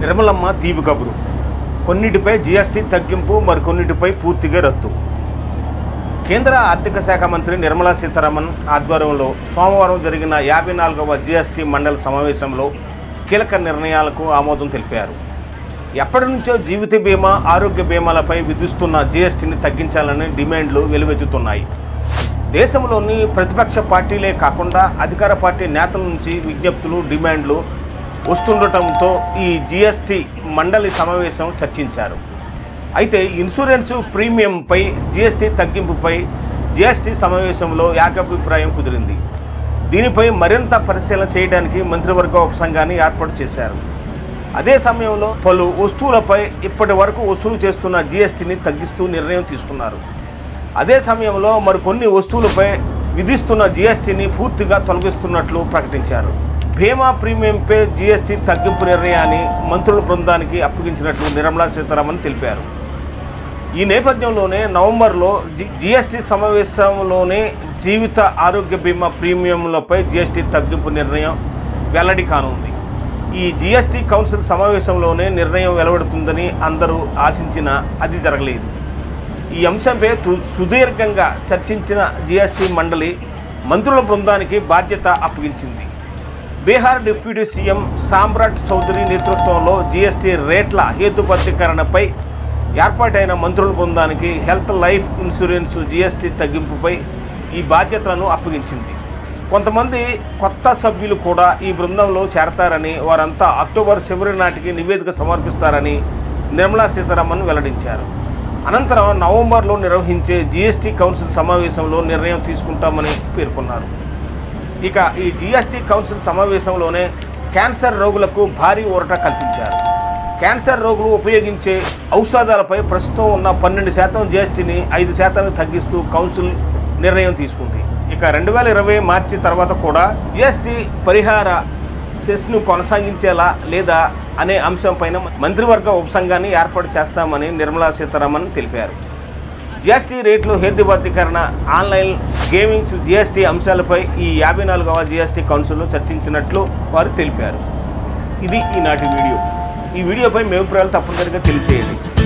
నిర్మలమ్మ తీపి కబురు. కొన్నిటిపై జీఎస్టీ తగ్గింపు మరికొన్నిటిపై పూర్తిగా రద్దు. కేంద్ర ఆర్థిక శాఖ మంత్రి నిర్మలా సీతారామన్ ఆధ్వర్యంలో సోమవారం జరిగిన యాభై నాలుగవ జీఎస్టీ మండలి సమావేశంలో కీలక నిర్ణయాలకు ఆమోదం తెలిపారు. ఎప్పటి నుంచో జీవిత బీమా ఆరోగ్య బీమాలపై విధిస్తున్న జీఎస్టీని తగ్గించాలని డిమాండ్లు వెలువెత్తుతున్నాయి. దేశంలోని ప్రతిపక్ష పార్టీలే కాకుండా అధికార పార్టీ నేతల నుంచి విజ్ఞప్తులు డిమాండ్లు వస్తుండటంతో ఈ జిఎస్టి మండలి సమావేశం చర్చించారు. అయితే ఇన్సూరెన్స్ ప్రీమియంపై జిఎస్టీ తగ్గింపుపై జిఎస్టీ సమావేశంలో ఏకాభిప్రాయం కుదిరింది. దీనిపై మరింత పరిశీలన చేయడానికి మంత్రివర్గ ఉపసంఘాన్ని ఏర్పాటు చేశారు. అదే సమయంలో పలు వస్తువులపై ఇప్పటి వరకు వసూలు చేస్తున్న జీఎస్టీని తగ్గిస్తూ నిర్ణయం తీసుకున్నారు. అదే సమయంలో మరికొన్ని వస్తువులపై విధిస్తున్న జీఎస్టీని పూర్తిగా తొలగిస్తున్నట్లు ప్రకటించారు. బీమా ప్రీమియంపై జీఎస్టీ తగ్గింపు నిర్ణయాన్ని మంత్రుల బృందానికి అప్పగించినట్లు నిర్మలా సీతారామన్ తెలిపారు. ఈ నేపథ్యంలోనే నవంబర్లో జి జీఎస్టీ సమావేశంలోనే జీవిత ఆరోగ్య బీమా ప్రీమియంలపై జీఎస్టీ తగ్గింపు నిర్ణయం వెల్లడి కానుంది. ఈ జీఎస్టీ కౌన్సిల్ సమావేశంలోనే నిర్ణయం వెలువడుతుందని అందరూ ఆశించినా అది జరగలేదు. ఈ అంశంపై సుదీర్ఘంగా చర్చించిన జీఎస్టీ మండలి మంత్రుల బృందానికి బాధ్యత అప్పగించింది. బీహార్ డిప్యూటీ సీఎం సామ్రాట్ చౌదరి నేతృత్వంలో జీఎస్టీ రేట్ల హేతుబద్ధీకరణపై ఏర్పాటైన మంత్రుల బృందానికి హెల్త్ లైఫ్ ఇన్సూరెన్స్ జీఎస్టీ తగ్గింపుపై ఈ బాధ్యతలను అప్పగించింది. కొంతమంది కొత్త సభ్యులు కూడా ఈ బృందంలో చేరతారని వారంతా అక్టోబర్ చివరి నాటికి నివేదిక సమర్పిస్తారని నిర్మలా సీతారామన్ వెల్లడించారు. అనంతరం నవంబర్లో నిర్వహించే జీఎస్టీ కౌన్సిల్ సమావేశంలో నిర్ణయం తీసుకుంటామని పేర్కొన్నారు. ఇక ఈ జీఎస్టీ కౌన్సిల్ సమావేశంలోనే క్యాన్సర్ రోగులకు భారీ ఊరట కల్పించారు. క్యాన్సర్ రోగులు ఉపయోగించే ఔషధాలపై ప్రస్తుతం ఉన్న పన్నెండు శాతం జీఎస్టీని ఐదు శాతానికి తగ్గిస్తూ కౌన్సిల్ నిర్ణయం తీసుకుంది. ఇక రెండు వేల ఇరవై మార్చి తర్వాత కూడా జీఎస్టీ పరిహార సెస్ను కొనసాగించేలా లేదా అనే అంశంపైన మంత్రివర్గ ఉపసంఘాన్ని ఏర్పాటు చేస్తామని నిర్మలా సీతారామన్ తెలిపారు. జిఎస్టీ రేట్లు హేతుబద్ధీకరణ ఆన్లైన్ గేమింగ్స్ జిఎస్టీ అంశాలపై ఈ యాభై నాలుగవ జిఎస్టీ కౌన్సిల్లో చర్చించినట్లు వారు తెలిపారు. ఇది ఈనాటి వీడియో. ఈ వీడియోపై మీ అభిప్రాయాలు తప్పనిసరిగా తెలియచేయండి.